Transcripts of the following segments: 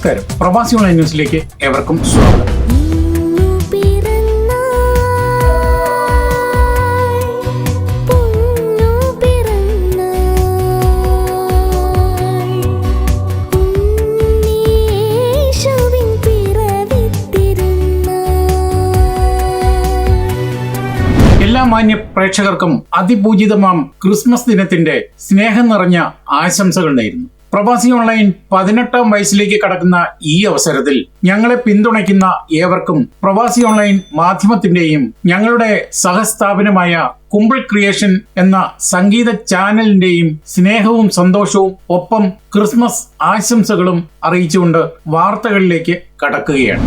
നമസ്കാരം. പ്രവാസി ഓൺലൈൻ ന്യൂസിലേക്ക് ഏവർക്കും സ്വാഗതം. എല്ലാ മാന്യ പ്രേക്ഷകർക്കും അതിപൂജിതമാം ക്രിസ്മസ് ദിനത്തിന്റെ സ്നേഹം നിറഞ്ഞ ആശംസകൾ നേരുന്നു. പ്രവാസി ഓൺലൈൻ പതിനെട്ടാം വയസ്സിലേക്ക് കടക്കുന്ന ഈ അവസരത്തിൽ ഞങ്ങളെ പിന്തുണയ്ക്കുന്ന ഏവർക്കും പ്രവാസി ഓൺലൈൻ മാധ്യമത്തിന്റെയും ഞങ്ങളുടെ സഹസ്ഥാപനമായ കുമ്പിൾ ക്രിയേഷൻ എന്ന സംഗീത ചാനലിന്റെയും സ്നേഹവും സന്തോഷവും ഒപ്പം ക്രിസ്മസ് ആശംസകളും അറിയിച്ചുകൊണ്ട് വാർത്തകളിലേക്ക് കടക്കുകയാണ്.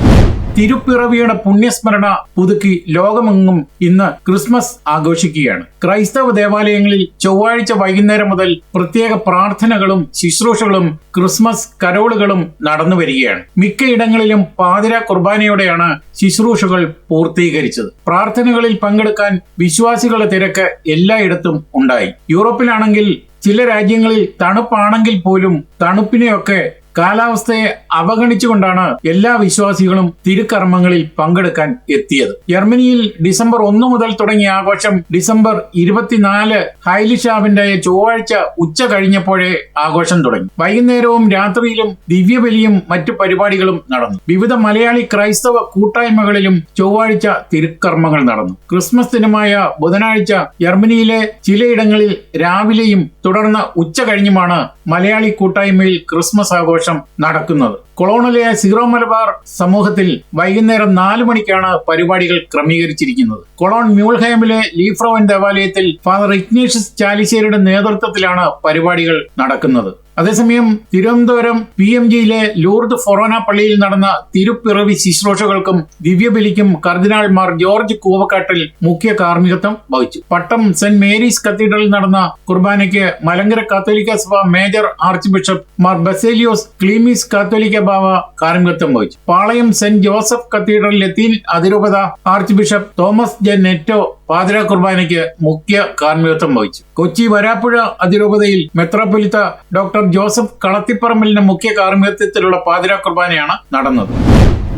തിരുപ്പിറവിയുടെ പുണ്യസ്മരണ പുതുക്കി ലോകമെങ്ങും ഇന്ന് ക്രിസ്മസ് ആഘോഷിക്കുകയാണ്. ക്രൈസ്തവ ദേവാലയങ്ങളിൽ ചൊവ്വാഴ്ച വൈകുന്നേരം മുതൽ പ്രത്യേക പ്രാർത്ഥനകളും ശുശ്രൂഷകളും ക്രിസ്മസ് കരോളുകളും നടന്നു വരികയാണ്. മിക്കയിടങ്ങളിലും പാതിര കുർബാനയോടെയാണ് ശുശ്രൂഷകൾ പൂർത്തീകരിച്ചത്. പ്രാർത്ഥനകളിൽ പങ്കെടുക്കാൻ വിശ്വാസികളുടെ തിരക്ക് എല്ലായിടത്തും ഉണ്ടായി. യൂറോപ്പിലാണെങ്കിൽ ചില രാജ്യങ്ങളിൽ തണുപ്പാണെങ്കിൽ പോലും തണുപ്പിനെയൊക്കെ കാലാവസ്ഥയെ അവഗണിച്ചുകൊണ്ടാണ് എല്ലാ വിശ്വാസികളും തിരുക്കർമ്മങ്ങളിൽ പങ്കെടുക്കാൻ എത്തിയത്. ജർമ്മനിയിൽ ഡിസംബർ ഒന്ന് മുതൽ തുടങ്ങിയ ആഘോഷം ഡിസംബർ ഇരുപത്തിനാല് ഹൈലിഷാവിന്റെ ചൊവ്വാഴ്ച ഉച്ച കഴിഞ്ഞപ്പോഴേ ആഘോഷം തുടങ്ങി. വൈകുന്നേരവും രാത്രിയിലും ദിവ്യബലിയും മറ്റു പരിപാടികളും നടന്നു. വിവിധ മലയാളി ക്രൈസ്തവ കൂട്ടായ്മകളിലും ചൊവ്വാഴ്ച തിരുക്കർമ്മങ്ങൾ നടന്നു. ക്രിസ്മസ് ദിനമായ ബുധനാഴ്ച ജർമ്മനിയിലെ ചിലയിടങ്ങളിൽ രാവിലെയും തുടർന്ന് ഉച്ച കഴിഞ്ഞുമാണ് മലയാളി കൂട്ടായ്മയിൽ ക്രിസ്മസ് ആഘോഷം നടക്കുന്നത്. കൊളോണിലെ സീറോ മലബാർ സമൂഹത്തിൽ വൈകുന്നേരം നാല് മണിക്കാണ് പരിപാടികൾ ക്രമീകരിച്ചിരിക്കുന്നത്. കൊളോൺ മ്യൂൾഹേമിലെ ലീഫ്രോവൻ ദേവാലയത്തിൽ ഫാദർ ഇഗ്നേഷ്യസ് ചാലിശ്ശേരിയുടെ നേതൃത്വത്തിലാണ് പരിപാടികൾ നടക്കുന്നത്. അതേസമയം തിരുവനന്തപുരം പി എം ജിയിലെ ലൂർദ് ഫൊറോന പള്ളിയിൽ നടന്ന തിരുപ്പിറവി ശുശ്രൂഷകൾക്കും ദിവ്യബലിക്കും കർദിനാൾമാർ ജോർജ് കൂവക്കാട്ടിൽ മുഖ്യ കാർമ്മികത്വം വഹിച്ചു. പട്ടം സെന്റ് മേരീസ് കത്തീഡ്രലിൽ നടന്ന കുർബാനയ്ക്ക് മലങ്കര കാത്തോലിക്ക സഭ major arch bishop Mar Baselios Cleemis കാത്തോലിക്ക ബാവ കാർമ്മികത്വം വഹിച്ചു. പാളയം സെന്റ് ജോസഫ് കത്തീഡ്രൽ ലത്തീൻ അതിരൂപത archbishop Thomas J Netto പാതിര കുർബാനയ്ക്ക് മുഖ്യ കാർമ്മികത്വം വഹിച്ചു. കൊച്ചി വരാപ്പുഴ അതിരൂപതയിൽ മെത്രാപ്പൊലിത്ത ഡോക്ടർ ജോസഫ് കളത്തിപ്പറമ്പലിന്റെ മുഖ്യ കാർമ്മികത്വത്തിലുള്ള പാതിര കുർബാനയാണ് നടന്നത്.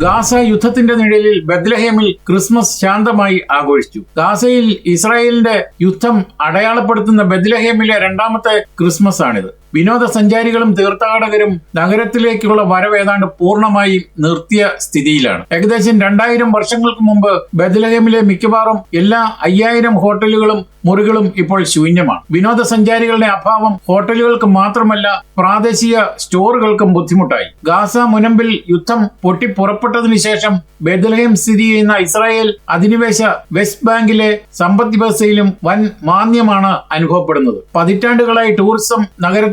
ഗാസ യുദ്ധത്തിന്റെ നിഴലിൽ ബദ്ലഹേമിൽ ക്രിസ്മസ് ശാന്തമായി ആഘോഷിച്ചു. ഗാസയിൽ ഇസ്രായേലിന്റെ യുദ്ധം അടയാളപ്പെടുത്തുന്ന ബദ്ലഹേമിലെ രണ്ടാമത്തെ ക്രിസ്മസ് ആണിത് വിനോദസഞ്ചാരികളും തീർത്ഥാടകരും നഗരത്തിലേക്കുള്ള വരവ് ഏതാണ്ട് പൂർണമായി നിർത്തിയ സ്ഥിതിയിലാണ്. ഏകദേശം രണ്ടായിരം വർഷങ്ങൾക്ക് മുമ്പ് ബദലഹേമിലെ മിക്കവാറും എല്ലാ അയ്യായിരം ഹോട്ടലുകളും മുറികളും ഇപ്പോൾ ശൂന്യമാണ്. വിനോദസഞ്ചാരികളുടെ അഭാവം ഹോട്ടലുകൾക്ക് മാത്രമല്ല പ്രാദേശിക സ്റ്റോറുകൾക്കും ബുദ്ധിമുട്ടായി. ഗാസ മുനമ്പിൽ യുദ്ധം പൊട്ടിപ്പുറപ്പെട്ടതിനു ശേഷം ബദലഹേം സ്ഥിതി ചെയ്യുന്ന ഇസ്രായേൽ അധിനിവേശ വെസ്റ്റ് ബാങ്കിലെ സമ്പദ് വ്യവസ്ഥയിലും വൻ മാന്യമാണ് അനുഭവപ്പെടുന്നത്. പതിറ്റാണ്ടുകളായി ടൂറിസം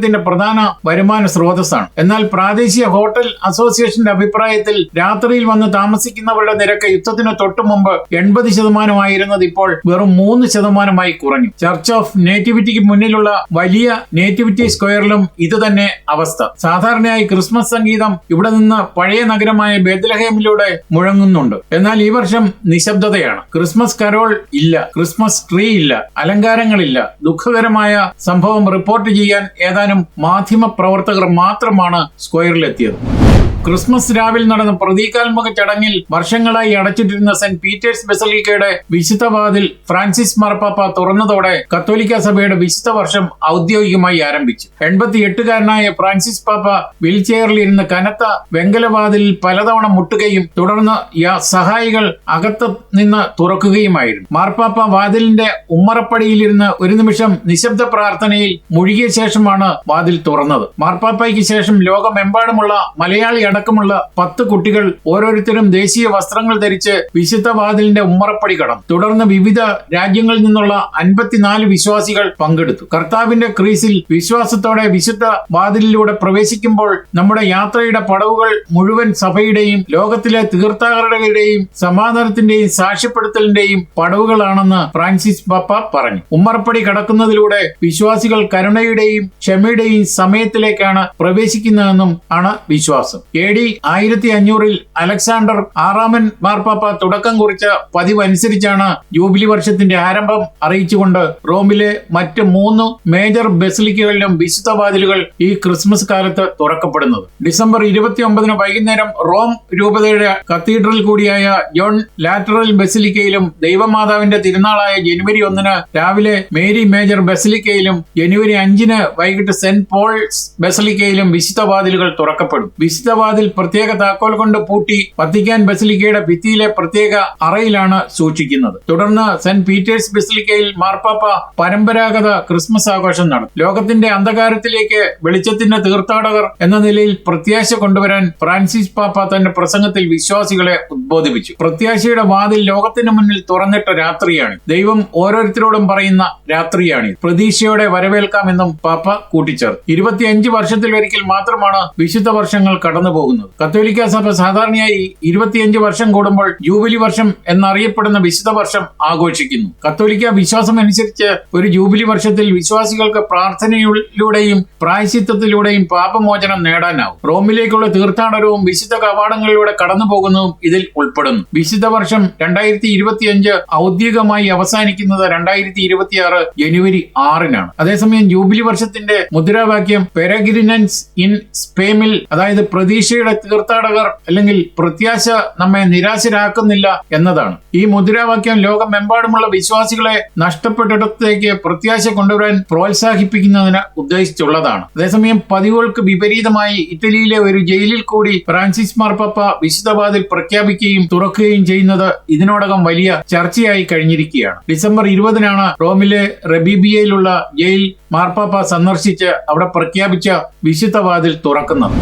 നഗരത്തിന്റെ പ്രധാന വരുമാന സ്രോതസ്സാണ്. എന്നാൽ പ്രാദേശിക ഹോട്ടൽ അസോസിയേഷന്റെ അഭിപ്രായത്തിൽ രാത്രിയിൽ വന്ന് താമസിക്കുന്നവരുടെ നിരക്ക് യുദ്ധത്തിന് തൊട്ടു മുമ്പ് എൺപത് ശതമാനമായിരുന്നത് ഇപ്പോൾ വെറും മൂന്ന് ശതമാനമായി കുറഞ്ഞു. ചർച്ച് ഓഫ് നേറ്റിവിറ്റിക്ക് മുന്നിലുള്ള വലിയ നേറ്റിവിറ്റി സ്ക്വയറിലും ഇത് തന്നെ അവസ്ഥ. സാധാരണയായി ക്രിസ്മസ് സംഗീതം ഇവിടെ നിന്ന് പഴയ നഗരമായ ബേദ്ലഹേമിലൂടെ മുഴങ്ങുന്നുണ്ട്. എന്നാൽ ഈ വർഷം നിശബ്ദതയാണ്. ക്രിസ്മസ് കരോൾ ഇല്ല ക്രിസ്മസ് ട്രീ ഇല്ല അലങ്കാരങ്ങളില്ല. ദുഃഖകരമായ സംഭവം റിപ്പോർട്ട് ചെയ്യാൻ ഏതാനും മാധ്യമ പ്രവർത്തകർ മാത്രമാണ് സ്ക്വയറിലെത്തിയത്. ക്രിസ്മസ് രാവിൽ നടന്ന പ്രതീകാത്മക ചടങ്ങിൽ വർഷങ്ങളായി അടച്ചിട്ടിരുന്ന സെന്റ് പീറ്റേഴ്സ് ബസലിക്കയുടെ വിശുദ്ധ വാതിൽ ഫ്രാൻസിസ് മാർപ്പാപ്പ തുറന്നതോടെ കത്തോലിക്ക സഭയുടെ വിശുദ്ധ വർഷം ഔദ്യോഗികമായി ആരംഭിച്ചു. എൺപത്തി എട്ടുകാരനായ ഫ്രാൻസിസ് പാപ്പ വീൽ ചെയറിലിരുന്ന് കനത്ത വെങ്കലവാതിലിൽ പലതവണ മുട്ടുകയും തുടർന്ന് സഹായികൾ അകത്ത് നിന്ന് തുറക്കുകയുമായിരുന്നു. മാർപ്പാപ്പ വാതിലിന്റെ ഉമ്മറപ്പടിയിലിരുന്ന് ഒരു നിമിഷം നിശബ്ദ പ്രാർത്ഥനയിൽ മുഴുകിയ ശേഷമാണ് വാതിൽ തുറന്നത്. മാർപ്പാപ്പയ്ക്ക് ശേഷം ലോകമെമ്പാടുമുള്ള മലയാളി അടക്കമുള്ള പത്ത് കുട്ടികൾ ഓരോരുത്തരും ദേശീയ വസ്ത്രങ്ങൾ ധരിച്ച് വിശുദ്ധ വാതിലിന്റെ ഉമ്മറപ്പടി കടം തുടർന്ന് വിവിധ രാജ്യങ്ങളിൽ നിന്നുള്ള അൻപത്തിനാല് വിശ്വാസികൾ പങ്കെടുത്തു. കർത്താവിന്റെ ക്രീസിൽ വിശ്വാസത്തോടെ വിശുദ്ധ വാതിലിലൂടെ പ്രവേശിക്കുമ്പോൾ നമ്മുടെ യാത്രയുടെ പടവുകൾ മുഴുവൻ സഭയുടെയും ലോകത്തിലെ തീർത്ഥാടകരുടെയും സമാധാനത്തിന്റെയും സാക്ഷ്യപ്പെടുത്തലിന്റെയും പടവുകളാണെന്ന് ഫ്രാൻസിസ് പാപ്പ പറഞ്ഞു. ഉമ്മറപ്പടി കടക്കുന്നതിലൂടെ വിശ്വാസികൾ കരുണയുടെയും ക്ഷമയുടെയും സമയത്തിലേക്കാണ് പ്രവേശിക്കുന്നതെന്നും ആണ് വിശ്വാസം. എ ഡി ആയിരത്തി അഞ്ഞൂറിൽ അലക്സാണ്ടർ ആറാമൻ മാർപ്പാപ്പ തുടക്കം കുറിച്ച പതിവനുസരിച്ചാണ് ജൂബിലി വർഷത്തിന്റെ ആരംഭം അറിയിച്ചുകൊണ്ട് റോമിലെ മറ്റ് മൂന്ന് മേജർ ബെസിലിക്കുകളിലും വിശുദ്ധ വാതിലുകൾ ഈ ക്രിസ്മസ് കാലത്ത് തുറക്കപ്പെടുന്നത്. ഡിസംബർ ഇരുപത്തിയൊമ്പതിന് വൈകുന്നേരം റോം രൂപതയുടെ കത്തീഡ്രൽ കൂടിയായ ജോൺ ലാറ്ററൽ ബെസിലിക്കയിലും ദൈവമാതാവിന്റെ തിരുനാളായ ജനുവരി ഒന്നിന് രാവിലെ മേരി മേജർ ബസിലിക്കയിലും ജനുവരി അഞ്ചിന് വൈകിട്ട് സെന്റ് പോൾസ് ബസിലിക്കയിലും വിശുദ്ധ വാതിലുകൾ തുറക്കപ്പെടും. വിശുദ്ധ വാതിൽ പ്രത്യേക താക്കോൽ കൊണ്ട് പൂട്ടി വത്തിക്കാൻ ബസിലിക്കയുടെ ഭിത്തിയിലെ പ്രത്യേക അറയിലാണ് സൂക്ഷിക്കുന്നത്. തുടർന്ന് സെന്റ് പീറ്റേഴ്സ് ബസിലിക്കയിൽ മാർപ്പാപ്പ പരമ്പരാഗത ക്രിസ്മസ് ആഘോഷം നടത്തും. ലോകത്തിന്റെ അന്ധകാരത്തിലേക്ക് വെളിച്ചത്തിന്റെ തീർത്ഥാടകർ എന്ന നിലയിൽ പ്രത്യാശ കൊണ്ടുവരാൻ ഫ്രാൻസിസ് പാപ്പ തന്റെ പ്രസംഗത്തിൽ വിശ്വാസികളെ ഉദ്ബോധിപ്പിച്ചു. പ്രത്യാശയുടെ വാതിൽ ലോകത്തിന് മുന്നിൽ തുറന്നിട്ട രാത്രിയാണ്. ദൈവം ഓരോരുത്തരോടും പറയുന്ന രാത്രിയാണ് പ്രതീക്ഷയോടെ വരവേൽക്കാമെന്നും പാപ്പ കൂട്ടിച്ചേർത്തു. ഇരുപത്തിയഞ്ച് വർഷത്തിൽ ഒരിക്കൽ മാത്രമാണ് വിശുദ്ധ വർഷങ്ങൾ കടന്നു പോകുന്നത്. കത്തോലിക്ക സഭ സാധാരണയായി ഇരുപത്തിയഞ്ച് വർഷം കൂടുമ്പോൾ ജൂബിലി വർഷം എന്നറിയപ്പെടുന്ന വിശുദ്ധ വർഷം ആഘോഷിക്കുന്നു. കത്തോലിക്ക വിശ്വാസം അനുസരിച്ച് ഒരു ജൂബിലി വർഷത്തിൽ വിശ്വാസികൾക്ക് പ്രാർത്ഥനയിലൂടെയും പ്രായശിത്വത്തിലൂടെയും പാപമോചനം നേടാനാവും. റോമിലേക്കുള്ള തീർത്ഥാടനവും വിശുദ്ധ കവാടങ്ങളിലൂടെ കടന്നു പോകുന്നതും ഇതിൽ ഉൾപ്പെടുന്നു. വിശുദ്ധ വർഷം രണ്ടായിരത്തി ഇരുപത്തിയഞ്ച് ഔദ്യോഗികമായി അവസാനിക്കുന്നത് രണ്ടായിരത്തി ഇരുപത്തിയാറ് ജനുവരി ആറിനാണ്. അതേസമയം ജൂബിലി വർഷത്തിന്റെ മുദ്രാവാക്യം പെരഗ്രിനൻസ് ഇൻ സ്പേമിൽ അതായത് പ്രതീക്ഷയുടെ തീർത്ഥാടകർ അല്ലെങ്കിൽ പ്രത്യാശ നമ്മെ നിരാശരാക്കുന്നില്ല എന്നതാണ്. ഈ മുദ്രാവാക്യം ലോകമെമ്പാടുമുള്ള വിശ്വാസികളെ നഷ്ടപ്പെട്ടിടത്തേക്ക് പ്രത്യാശ കൊണ്ടുവരാൻ പ്രോത്സാഹിപ്പിക്കുന്നതിന് ഉദ്ദേശിച്ചുള്ളതാണ്. അതേസമയം പതിവുകൾക്ക് വിപരീതമായി ഇറ്റലിയിലെ ഒരു ജയിലിൽ കൂടി ഫ്രാൻസിസ് മാർപ്പാപ്പ വിശുദ്ധവാതിൽ പ്രഖ്യാപിക്കുകയും തുറക്കുകയും ചെയ്യുന്നത് ഇതിനോടകം വലിയ ചർച്ചയായി കഴിഞ്ഞിരിക്കുകയാണ്. ഡിസംബർ ഇരുപതിനാണ് റോമിലെ റബീബിയയിലുള്ള ജയിൽ മാർപ്പാപ്പ സന്ദർശിച്ച് അവിടെ പ്രഖ്യാപിച്ച വിശുദ്ധവാതിൽ തുറക്കുന്നത്.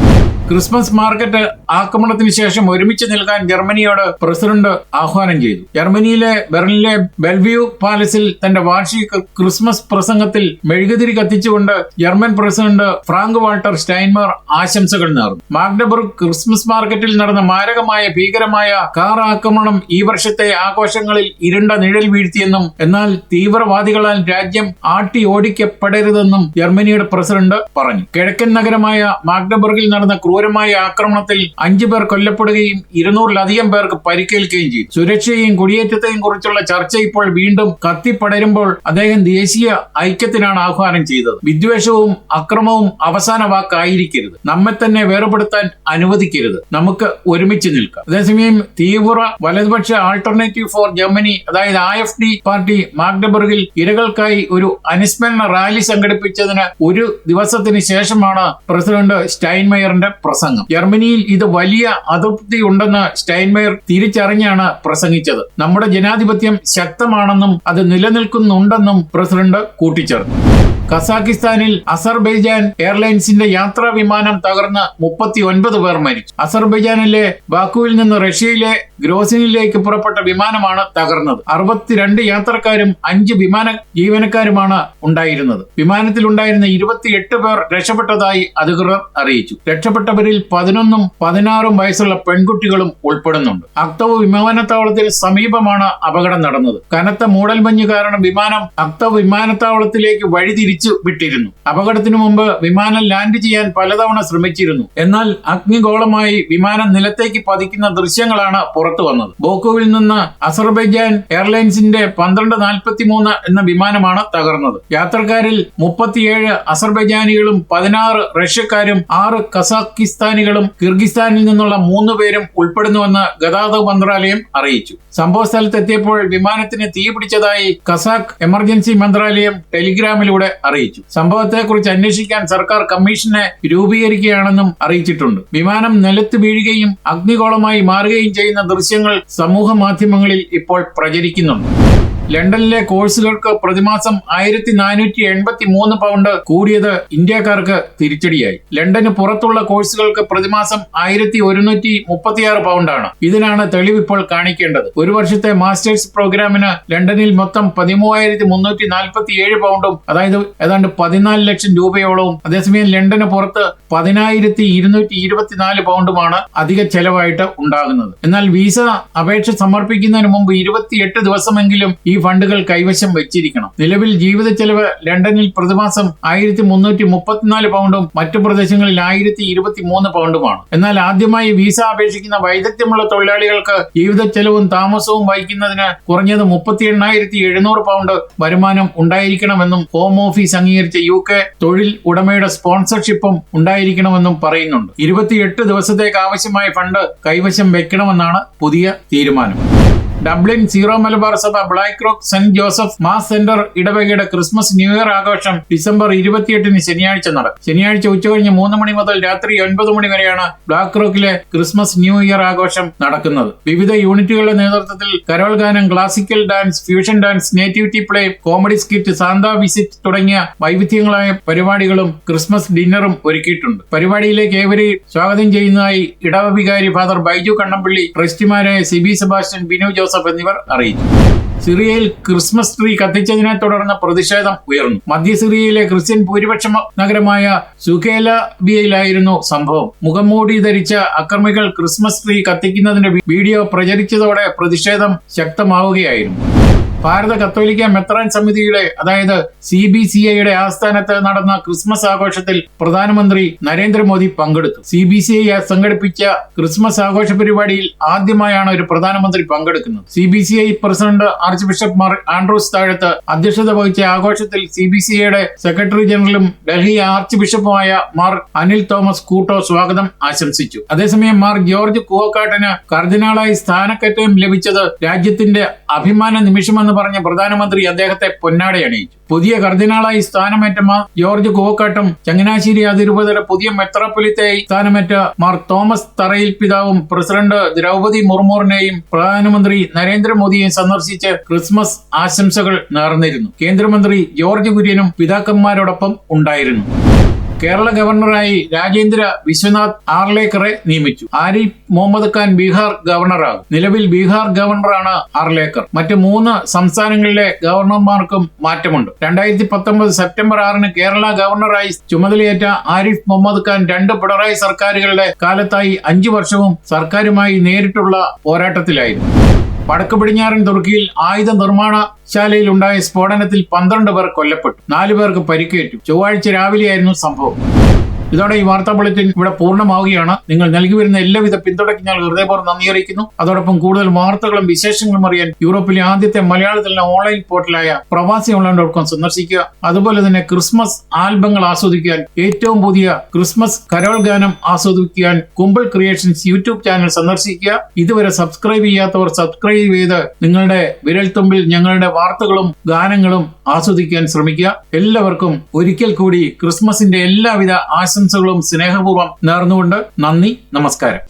ക്രിസ്മസ് മാർക്കറ്റ് ആക്രമണത്തിന് ശേഷം ഒരുമിച്ച് നിൽക്കാൻ ജർമ്മനിയോട് പ്രസിഡന്റ് ആഹ്വാനം ചെയ്തു. ജർമ്മനിയിലെ ബെർലിനിലെ ബെൽവ്യൂ പാലസിൽ തന്റെ വാർഷിക ക്രിസ്മസ് പ്രസംഗത്തിൽ മെഴുകുതിരി കത്തിച്ചുകൊണ്ട് German president Frank Walter Steinmeier ആശംസകൾ നേർന്നു. മാഗ്ഡബർഗ് ക്രിസ്മസ് മാർക്കറ്റിൽ നടന്ന മാരകമായ ഭീകരമായ കാർ ആക്രമണം ഈ വർഷത്തെ ആഘോഷങ്ങളിൽ ഇരുണ്ട നിഴൽ വീഴ്ത്തിയെന്നും എന്നാൽ തീവ്രവാദികളാൽ രാജ്യം ആട്ടി ഓടിക്കപ്പെടരുതെന്നും ജർമ്മനിയുടെ പ്രസിഡന്റ് പറഞ്ഞു. കിഴക്കൻ നഗരമായ മാഗ്ഡബർഗിൽ നടന്ന ക്രൂരമായ ആക്രമണത്തിൽ അഞ്ചു പേർ കൊല്ലപ്പെടുകയും ഇരുന്നൂറിലധികം പേർക്ക് പരിക്കേൽക്കുകയും ചെയ്തു. സുരക്ഷയെയും കുടിയേറ്റത്തെയും കുറിച്ചുള്ള ചർച്ച ഇപ്പോൾ വീണ്ടും കത്തിപ്പടരുമ്പോൾ അദ്ദേഹം ദേശീയ ഐക്യത്തിനാണ് ആഹ്വാനം ചെയ്തത്. വിദ്വേഷവും അക്രമവും അവസാന വാക്കായിരിക്കരുത്. നമ്മെ തന്നെ വേർപെടുത്താൻ അനുവദിക്കരുത്. നമുക്ക് ഒരുമിച്ച് നിൽക്കാം. അതേസമയം തീവ്ര വലതുപക്ഷ ആൾട്ടർനേറ്റീവ് ഫോർ ജർമ്മനി അതായത് ആ എഫ് ഡി പാർട്ടി മാഗ്ഡബർഗിൽ ഇരകൾക്കായി ഒരു അനുസ്മരണ റാലി സംഘടിപ്പിച്ചതിന് ഒരു ദിവസത്തിന് ശേഷമാണ് പ്രസിഡന്റ് സ്റ്റൈൻമയറിന്റെ പ്രസംഗം. ജർമ്മനിയിൽ ഇത് വലിയ അതൃപ്തി ഉണ്ടെന്ന് സ്റ്റൈൻമയർ തിരിച്ചറിഞ്ഞാണ് പ്രസംഗിച്ചത്. നമ്മുടെ ജനാധിപത്യം ശക്തമാണെന്നും അത് നിലനിൽക്കുന്നുണ്ടെന്നും പ്രസിഡന്റ് കൂട്ടിച്ചേർത്തു. കസാക്കിസ്ഥാനിൽ അസർബൈജാൻ എയർലൈൻസിന്റെ യാത്രാ വിമാനം തകർന്ന് മുപ്പത്തി ഒൻപത് പേർ മരിച്ചു. അസർബൈജാനിലെ ബാക്കുവിൽ നിന്ന് റഷ്യയിലെ ഗ്രോസിനിലേക്ക് പുറപ്പെട്ട വിമാനമാണ് തകർന്നത്. അറുപത്തിരണ്ട് യാത്രക്കാരും അഞ്ച് വിമാന ജീവനക്കാരുമാണ് ഉണ്ടായിരുന്നത്. വിമാനത്തിലുണ്ടായിരുന്ന ഇരുപത്തിയെട്ട് പേർ രക്ഷപ്പെട്ടതായി അധികൃതർ അറിയിച്ചു. രക്ഷപ്പെട്ടവരിൽ പതിനൊന്നും പതിനാറും വയസ്സുള്ള പെൺകുട്ടികളും ഉൾപ്പെടുന്നുണ്ട്. അക്തവ് വിമാനത്താവളത്തിന് സമീപമാണ് അപകടം നടന്നത്. കനത്ത മൂടൽമഞ്ഞ് കാരണം വിമാനം അക്തവ് വിമാനത്താവളത്തിലേക്ക് വഴിതിരിച്ചു. വിട്ടിരുന്നു. അപകടത്തിനു മുമ്പ് വിമാനം ലാൻഡ് ചെയ്യാൻ പലതവണ ശ്രമിച്ചിരുന്നു. എന്നാൽ അഗ്നിഗോളമായി വിമാനം നിലത്തേക്ക് പതിക്കുന്ന ദൃശ്യങ്ങളാണ് പുറത്തു വന്നത്. ബോക്കുവിൽ നിന്ന് അസർബൈജാൻ എയർലൈൻസിന്റെ പന്ത്രണ്ട് നാൽപ്പത്തി മൂന്ന് എന്ന വിമാനമാണ് തകർന്നത്. യാത്രക്കാരിൽ മുപ്പത്തിയേഴ് അസർബൈജാനികളും പതിനാറ് റഷ്യക്കാരും ആറ് കസാഖിസ്ഥാനികളും കിർഗിസ്ഥാനിൽ നിന്നുള്ള മൂന്ന് പേരും ഉൾപ്പെടുന്നുവെന്ന് ഗതാഗത മന്ത്രാലയം അറിയിച്ചു. സംഭവ സ്ഥലത്തെത്തിയപ്പോൾ വിമാനത്തിന് തീപിടിച്ചതായി കസാഖ് എമർജൻസി മന്ത്രാലയം ടെലിഗ്രാമിലൂടെ അറിയിച്ചു. സംഭവത്തെക്കുറിച്ച് അന്വേഷിക്കാൻ സർക്കാർ കമ്മീഷനെ രൂപീകരിക്കുകയാണെന്നും അറിയിച്ചിട്ടുണ്ട്. വിമാനം നിലത്ത് വീഴുകയും അഗ്നിഗോളമായി മാറുകയും ചെയ്യുന്ന ദൃശ്യങ്ങൾ സമൂഹ മാധ്യമങ്ങളിൽ ഇപ്പോൾ പ്രചരിക്കുന്നുണ്ട്. ലണ്ടനിലെ കോഴ്സുകൾക്ക് പ്രതിമാസം ആയിരത്തി നാനൂറ്റി എൺപത്തി മൂന്ന് പൗണ്ട് കൂടിയത് ഇന്ത്യക്കാർക്ക് തിരിച്ചടിയായി. ലണ്ടന് പുറത്തുള്ള കോഴ്സുകൾക്ക് പ്രതിമാസം ആയിരത്തി ഒരുന്നൂറ്റി മുപ്പത്തിയാറ് പൗണ്ടാണ്. ഇതിനാണ് തെളിവിപ്പോൾ കാണിക്കേണ്ടത്. ഒരു വർഷത്തെ മാസ്റ്റേഴ്സ് പ്രോഗ്രാമിന് ലണ്ടനിൽ മൊത്തം പതിമൂവായിരത്തി മുന്നൂറ്റി നാൽപ്പത്തി ഏഴ് പൗണ്ടും അതായത് ഏതാണ്ട് പതിനാല് ലക്ഷം രൂപയോളവും അതേസമയം ലണ്ടന് പുറത്ത് പതിനായിരത്തി ഇരുന്നൂറ്റി ഇരുപത്തിനാല് പൗണ്ടുമാണ് അധിക ചെലവായിട്ട് ഉണ്ടാകുന്നത്. എന്നാൽ വിസ അപേക്ഷ സമർപ്പിക്കുന്നതിന് മുമ്പ് ഇരുപത്തിയെട്ട് ദിവസമെങ്കിലും ഈ ഫണ്ടുകൾ കൈവശം വെച്ചിരിക്കണം. നിലവിൽ ജീവിത ചെലവ് ലണ്ടനിൽ പ്രതിമാസം ആയിരത്തി മുന്നൂറ്റി മുപ്പത്തിനാല് പൗണ്ടും മറ്റു പ്രദേശങ്ങളിൽ ആയിരത്തി ഇരുപത്തി മൂന്ന് പൗണ്ടുമാണ്. എന്നാൽ ആദ്യമായി വിസ അപേക്ഷിക്കുന്ന വൈദഗ്ധ്യമുള്ള തൊഴിലാളികൾക്ക് ജീവിത ചെലവും താമസവും വഹിക്കുന്നതിന് കുറഞ്ഞത് മുപ്പത്തി എണ്ണായിരത്തി എഴുന്നൂറ് പൗണ്ട് വരുമാനം ഉണ്ടായിരിക്കണമെന്നും ഹോം ഓഫീസ് അംഗീകരിച്ച യു കെ തൊഴിൽ ഉടമയുടെ സ്പോൺസർഷിപ്പും ഉണ്ടായിരിക്കണമെന്നും പറയുന്നുണ്ട്. ഇരുപത്തിയെട്ട് ദിവസത്തേക്ക് ആവശ്യമായ ഫണ്ട് കൈവശം വെക്കണമെന്നാണ് പുതിയ തീരുമാനം. ഡബ്ലിൻ സീറോ മലബാർ സഭ Blackrock saint Joseph mass centre ഇടവകയുടെ ക്രിസ്മസ് ന്യൂ ഇയർ ആഘോഷം ഡിസംബർ ഇരുപത്തിയെട്ടിന് ശനിയാഴ്ച നടക്കും ശനിയാഴ്ച ഉച്ചകഴിഞ്ഞ് മൂന്ന് മണി മുതൽ രാത്രി ഒൻപത് മണി വരെയാണ് ബ്ലാക്ക് റോക്കിലെ ക്രിസ്മസ് ന്യൂ ഇയർ ആഘോഷം നടക്കുന്നത്. വിവിധ യൂണിറ്റുകളുടെ നേതൃത്വത്തിൽ കരോൾ ഗാനം classical dance fusion dance nativity play comedy skit Santa visit തുടങ്ങിയ വൈവിധ്യങ്ങളായ പരിപാടികളും ക്രിസ്മസ് ഡിന്നറും ഒരുക്കിയിട്ടുണ്ട്. പരിപാടിയിലേക്ക് ഏവരെയും സ്വാഗതം ചെയ്യുന്നതായി ഇടവ ഫാദർ ബൈജു കണ്ണമ്പള്ളി ട്രസ്റ്റിമാരായ സി ബി സെബാസ്റ്റ്യൻ ബിനു എന്നിവർ അറിയിച്ചു. സിറിയയിൽ ക്രിസ്മസ് ട്രീ കത്തിച്ചതിനെ തുടർന്ന് പ്രതിഷേധം ഉയർന്നു. മധ്യ സിറിയയിലെ ക്രിസ്ത്യൻ ഭൂരിപക്ഷ നഗരമായ സുഖേലബിയയിലായിരുന്നു സംഭവം. മുഖംമൂടി ധരിച്ച അക്രമികൾ ക്രിസ്മസ് ട്രീ കത്തിക്കുന്നതിന്റെ വീഡിയോ പ്രചരിച്ചതോടെ പ്രതിഷേധം ശക്തമാവുകയായിരുന്നു. ഭാരത കത്തോലിക്ക മെത്രാൻ സമിതിയുടെ അതായത് സി ബി സി ഐയുടെ ആസ്ഥാനത്ത് നടന്ന ക്രിസ്മസ് ആഘോഷത്തിൽ പ്രധാനമന്ത്രി നരേന്ദ്രമോദി പങ്കെടുത്തു. സി ബി സി ഐ സംഘടിപ്പിച്ച ക്രിസ്മസ് ആഘോഷ പരിപാടിയിൽ ആദ്യമായാണ് ഒരു പ്രധാനമന്ത്രി പങ്കെടുക്കുന്നത്. C B C I president arch bishop Mar Andrews Thazhath അധ്യക്ഷത വഹിച്ച ആഘോഷത്തിൽ സി ബി സി ഐയുടെ സെക്രട്ടറി ജനറലും ഡൽഹി ആർച്ച് ബിഷപ്പുമായ മാർ അനിൽ തോമസ് കൂട്ടോ സ്വാഗതം ആശംസിച്ചു. അതേസമയം മാർ ജോർജ് കുവക്കാട്ടിന് കർദിനാളായി സ്ഥാനക്കയറ്റം ലഭിച്ചത് രാജ്യത്തിന്റെ അഭിമാന നിമിഷമെന്ന് പറഞ്ഞ പ്രധാനമന്ത്രി അദ്ദേഹത്തെ പൊന്നാടയണിയിച്ചു പുതിയ കർദിനാളായി സ്ഥാനമേറ്റ മാർ ജോർജ് കൂവക്കാട്ടും ചങ്ങനാശ്ശേരി അതിരൂപതയുടെ പുതിയ മെത്രാപ്പൊലിത്തയായി സ്ഥാനമേറ്റ മാർ തോമസ് തറയിൽ പിതാവും പ്രസിഡന്റ് ദ്രൗപതി മുർമുറിനെയും പ്രധാനമന്ത്രി നരേന്ദ്രമോദിയെയും സന്ദർശിച്ച് ക്രിസ്മസ് ആശംസകൾ നേർന്നിരുന്നു. കേന്ദ്രമന്ത്രി ജോർജ് കുര്യനും പിതാക്കന്മാരോടൊപ്പം ഉണ്ടായിരുന്നു. കേരള ഗവർണറായി രാജേന്ദ്ര വിശ്വനാഥ് ആർലേക്കറെ നിയമിച്ചു. ആരിഫ് മുഹമ്മദ് ഖാൻ ബീഹാർ ഗവർണറാകും. നിലവിൽ ബീഹാർ ഗവർണറാണ് ആർലേക്കർ. മറ്റ് മൂന്ന് സംസ്ഥാനങ്ങളിലെ ഗവർണർമാർക്കും മാറ്റമുണ്ട്. രണ്ടായിരത്തി പത്തൊമ്പത് സെപ്റ്റംബർ ആറിന് കേരള ഗവർണറായി ചുമതലയേറ്റ ആരിഫ് മുഹമ്മദ് ഖാൻ രണ്ട് പിണറായി സർക്കാരുകളുടെ കാലത്തായി അഞ്ചു വർഷവും സർക്കാരുമായി നേരിട്ടുള്ള പോരാട്ടത്തിലായിരുന്നു. വടക്ക് പടിഞ്ഞാറൻ തുർക്കിയിൽ ആയുധ നിർമ്മാണശാലയിൽ ഉണ്ടായ സ്ഫോടനത്തിൽ പന്ത്രണ്ട് പേർ കൊല്ലപ്പെട്ടു. നാലു പേർക്ക് പരിക്കേറ്റു. ചൊവ്വാഴ്ച രാവിലെയായിരുന്നു സംഭവം. ഇതോടെ ഈ വാർത്താ ബുള്ളറ്റിൻ ഇവിടെ പൂർണമാവുകയാണ്. നിങ്ങൾ നൽകി വരുന്ന എല്ലാവിധ പിന്തുണയ്ക്കും ഞങ്ങൾ ഹൃദയപൂർവം നന്ദി അറിയിക്കുന്നു. അതോടൊപ്പം കൂടുതൽ വാർത്തകളും വിശേഷങ്ങളും അറിയാൻ യൂറോപ്പിലെ ആദ്യത്തെ മലയാളത്തിലെ ഓൺലൈൻ പോർട്ടലായ പ്രവാസി ഓൺലൈൻ ഡോട്ട് കോം സന്ദർശിക്കുക. അതുപോലെ തന്നെ ക്രിസ്മസ് ആൽബങ്ങൾ ആസ്വദിക്കാൻ ഏറ്റവും പുതിയ ക്രിസ്മസ് കരോൾ ഗാനം ആസ്വദിക്കാൻ കുമ്പിൾ ക്രിയേഷൻസ് യൂട്യൂബ് ചാനൽ സന്ദർശിക്കുക. ഇതുവരെ സബ്സ്ക്രൈബ് ചെയ്യാത്തവർ സബ്സ്ക്രൈബ് ചെയ്ത് നിങ്ങളുടെ വിരൽത്തുമ്പിൽ ഞങ്ങളുടെ വാർത്തകളും ഗാനങ്ങളും ആസ്വദിക്കാൻ ശ്രമിക്കുക. എല്ലാവർക്കും ഒരിക്കൽ കൂടി ക്രിസ്മസിന്റെ എല്ലാവിധ ആശംസകളും സ്നേഹപൂർവം നേർന്നുകൊണ്ട് നന്ദി നമസ്കാരം.